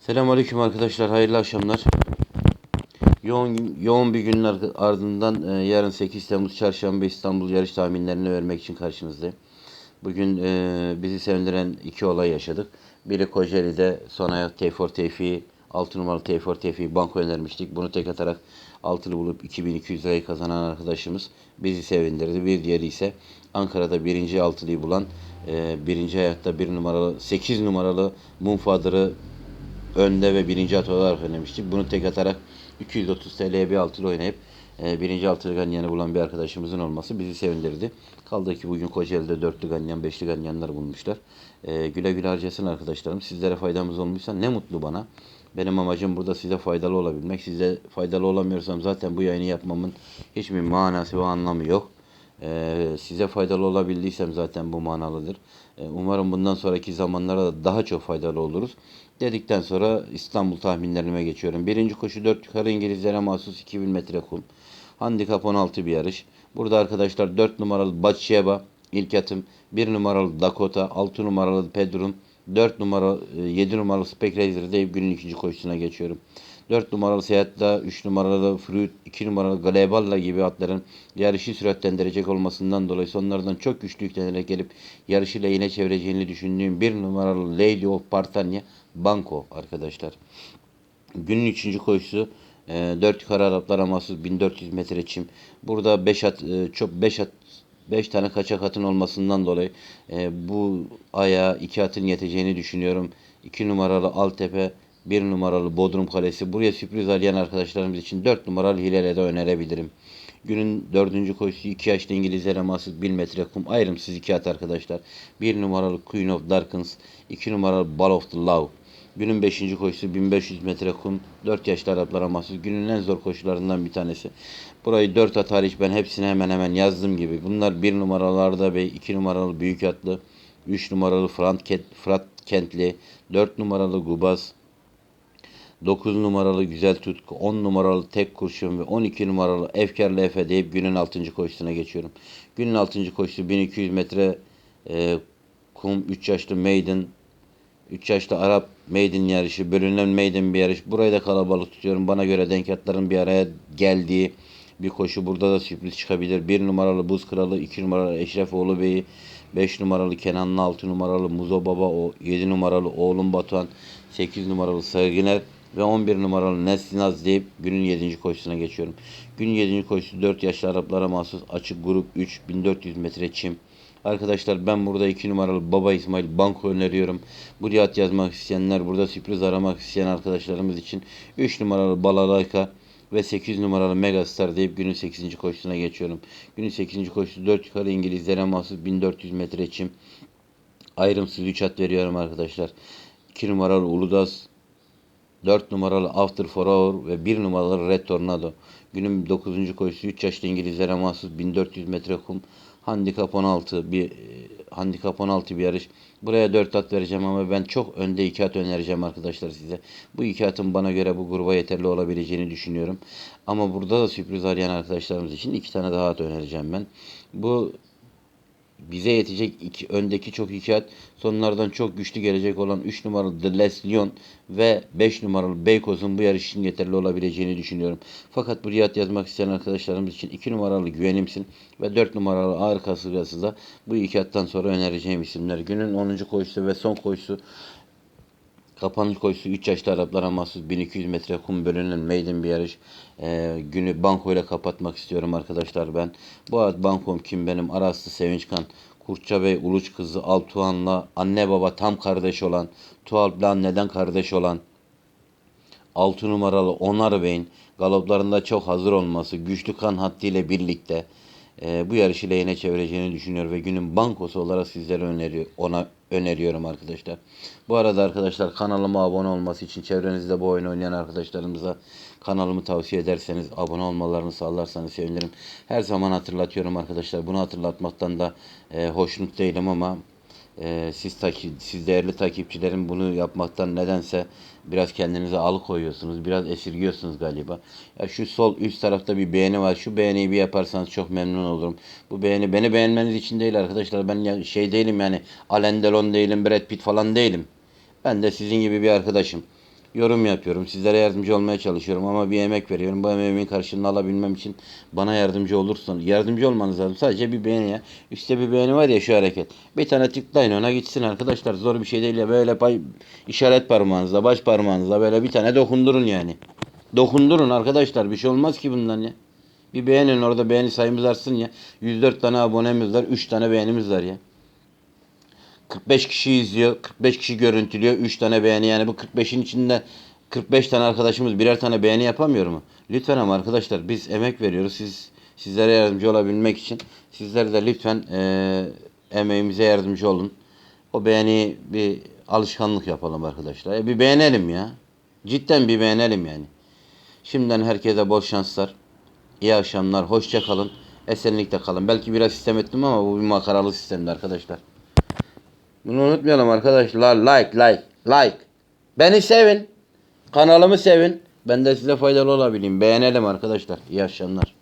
Selamünaleyküm arkadaşlar. Hayırlı akşamlar. Yoğun yoğun bir günün ar- ardından e, yarın 8 Temmuz Çarşamba İstanbul yarış tahminlerini vermek için karşınızdayım. Bugün e, bizi sevindiren iki olay yaşadık. Biri Kocaeli'de son ayak Teyfor Tevfik'i 6 numaralı Teyfor Tevfik'i banko önermiştik. Bunu tek atarak altılı bulup 2200 lirayı kazanan arkadaşımız bizi sevindirdi. Bir diğeri ise Ankara'da birinci altılıyı bulan e, birinci ayakta bir numaralı 8 numaralı Munfadır'ı önde ve birinci at olarak oynamıştık. Bunu tek atarak 230 TL'ye bir altılı oynayıp e, birinci altılı ganyanı bulan bir arkadaşımızın olması bizi sevindirdi. Kaldı ki bugün Kocaeli'de dörtlü ganyan, beşli ganyanlar bulmuşlar. E, güle güle harcasın arkadaşlarım. Sizlere faydamız olmuşsa ne mutlu bana. Benim amacım burada size faydalı olabilmek. Size faydalı olamıyorsam zaten bu yayını yapmamın hiçbir manası ve anlamı yok. Ee, size faydalı olabildiysem zaten bu manalıdır. Ee, umarım bundan sonraki zamanlarda da daha çok faydalı oluruz. Dedikten sonra İstanbul tahminlerime geçiyorum. Birinci koşu 4 yukarı İngilizlere mahsus 2000 metre kum. Handikap 16 bir yarış. Burada arkadaşlar 4 numaralı Batşeba ilk atım. 1 numaralı Dakota, 6 numaralı Pedrum, 4 numara, 7 numaralı Spec Racer deyip günün ikinci koşusuna geçiyorum. 4 numaralı Seyahat'la, 3 numaralı Fruit, 2 numaralı Galeballa gibi atların yarışı süratlendirecek olmasından dolayı sonlardan çok güçlü yüklenerek gelip yarışı lehine çevireceğini düşündüğüm 1 numaralı Lady of Partanya Banco arkadaşlar. Günün üçüncü koşusu e, 4 yukarı Araplara mahsus 1400 metre çim. Burada 5 at e, çok 5 at 5 tane kaçak atın olmasından dolayı e, bu aya 2 atın yeteceğini düşünüyorum. 2 numaralı Altepe, 1 numaralı Bodrum Kalesi. Buraya sürpriz arayan arkadaşlarımız için 4 numaralı Hilal'e de önerebilirim. Günün dördüncü koşusu 2 yaşlı İngilizlere mahsus 1000 metre kum. Ayrımsız 2 at arkadaşlar. 1 numaralı Queen of Darkness, 2 numaralı Ball of the Love. Günün 5. koşusu 1500 metre kum. 4 yaşlı Araplara mahsus. Günün en zor koşularından bir tanesi. Burayı 4 at hariç ben hepsini hemen hemen yazdım gibi. Bunlar 1 numaralarda Bey, 2 numaralı Büyük Atlı, 3 numaralı Fırat, Kent, Fırat Kentli, 4 numaralı Gubaz, 9 numaralı Güzel Tutku, 10 numaralı Tek Kurşun ve 12 numaralı Efkarlı Efe deyip günün 6. koşusuna geçiyorum. Günün 6. koşusu 1200 metre e, kum 3 yaşlı maiden 3 yaşlı Arap maiden yarışı, bölünen maiden bir yarış. Burayı da kalabalık tutuyorum. Bana göre denk atların bir araya geldiği bir koşu. Burada da sürpriz çıkabilir. 1 numaralı Buz Kralı, 2 numaralı Eşrefoğlu Bey'i, 5 numaralı Kenanlı, 6 numaralı Muzo Baba, 7 numaralı Oğlum Batuhan, 8 numaralı Sargıner ve 11 numaralı Neslinaz deyip günün 7. koşusuna geçiyorum. Günün 7. koşusu 4 yaşlı Araplara mahsus açık grup 3 1400 metre çim. Arkadaşlar ben burada 2 numaralı Baba İsmail Banko öneriyorum. Buraya at yazmak isteyenler, burada sürpriz aramak isteyen arkadaşlarımız için 3 numaralı Balalayka ve 8 numaralı Megastar deyip günün 8. koşusuna geçiyorum. Günün 8. koşusu 4 yukarı İngilizlere mahsus 1400 metre çim. Ayrımsız 3 at veriyorum arkadaşlar. 2 numaralı Uludağ 4 numaralı After for Hour ve 1 numaralı Red Tornado. Günün 9. koşusu 3 yaşlı İngilizlere mahsus 1400 metre kum. Handikap 16 bir e, handikap 16 bir yarış. Buraya 4 at vereceğim ama ben çok önde 2 at önereceğim arkadaşlar size. Bu 2 atın bana göre bu gruba yeterli olabileceğini düşünüyorum. Ama burada da sürpriz arayan arkadaşlarımız için 2 tane daha at önereceğim ben. Bu bize yetecek iki, öndeki çok at sonlardan çok güçlü gelecek olan 3 numaralı The Les Lyon ve 5 numaralı Beykoz'un bu yarış için yeterli olabileceğini düşünüyorum. Fakat buraya at yazmak isteyen arkadaşlarımız için 2 numaralı Güvenimsin ve 4 numaralı Ağır Kasırgası da bu iki attan sonra önereceğim isimler. Günün 10. koşusu ve son koşusu Kapanış koşusu 3 yaşlı Araplara mahsus 1200 metre kum bölünen maiden bir yarış. Ee, günü banko ile kapatmak istiyorum arkadaşlar ben. Bu ad bankom kim benim? Araslı Sevinçkan. Kurtça Bey Uluç kızı Altuğan'la anne baba tam kardeş olan, Tuğalp'la neden kardeş olan, 6 numaralı Onar Bey'in galoplarında çok hazır olması, güçlü kan hattıyla birlikte e, bu yarışı lehine çevireceğini düşünüyor ve günün bankosu olarak sizlere öneriyor, ona öneriyorum arkadaşlar. Bu arada arkadaşlar kanalıma abone olması için çevrenizde bu oyunu oynayan arkadaşlarımıza kanalımı tavsiye ederseniz abone olmalarını sağlarsanız sevinirim. Her zaman hatırlatıyorum arkadaşlar. Bunu hatırlatmaktan da e, hoşnut değilim ama ee, siz taki, siz değerli takipçilerim bunu yapmaktan nedense biraz kendinize alıkoyuyorsunuz. Biraz esirgiyorsunuz galiba. Ya şu sol üst tarafta bir beğeni var. Şu beğeniyi bir yaparsanız çok memnun olurum. Bu beğeni beni beğenmeniz için değil arkadaşlar. Ben ya, şey değilim yani Alain Delon değilim, Brad Pitt falan değilim. Ben de sizin gibi bir arkadaşım. Yorum yapıyorum. Sizlere yardımcı olmaya çalışıyorum ama bir emek veriyorum. Bu emeğimin karşılığını alabilmem için bana yardımcı olursan, yardımcı olmanız lazım. Sadece bir beğeni ya. Üstte bir beğeni var ya şu hareket. Bir tane tıklayın ona gitsin arkadaşlar. Zor bir şey değil ya. Böyle pay, işaret parmağınızla, baş parmağınızla böyle bir tane dokundurun yani. Dokundurun arkadaşlar. Bir şey olmaz ki bundan ya. Bir beğenin orada beğeni sayımız artsın ya. 104 tane abonemiz var. 3 tane beğenimiz var ya. 45 kişi izliyor. 45 kişi görüntülüyor. 3 tane beğeni yani bu 45'in içinde 45 tane arkadaşımız birer tane beğeni yapamıyor mu? Lütfen ama arkadaşlar biz emek veriyoruz. Siz sizlere yardımcı olabilmek için sizler de lütfen eee, emeğimize yardımcı olun. O beğeni bir alışkanlık yapalım arkadaşlar. E, bir beğenelim ya. Cidden bir beğenelim yani. Şimdiden herkese bol şanslar. İyi akşamlar. Hoşça kalın. Esenlikte kalın. Belki biraz sistem ettim ama bu bir makaralı sistemdi arkadaşlar. Bunu unutmayalım arkadaşlar. Like, like, like. Beni sevin. Kanalımı sevin. Ben de size faydalı olabileyim. Beğenelim arkadaşlar. İyi akşamlar.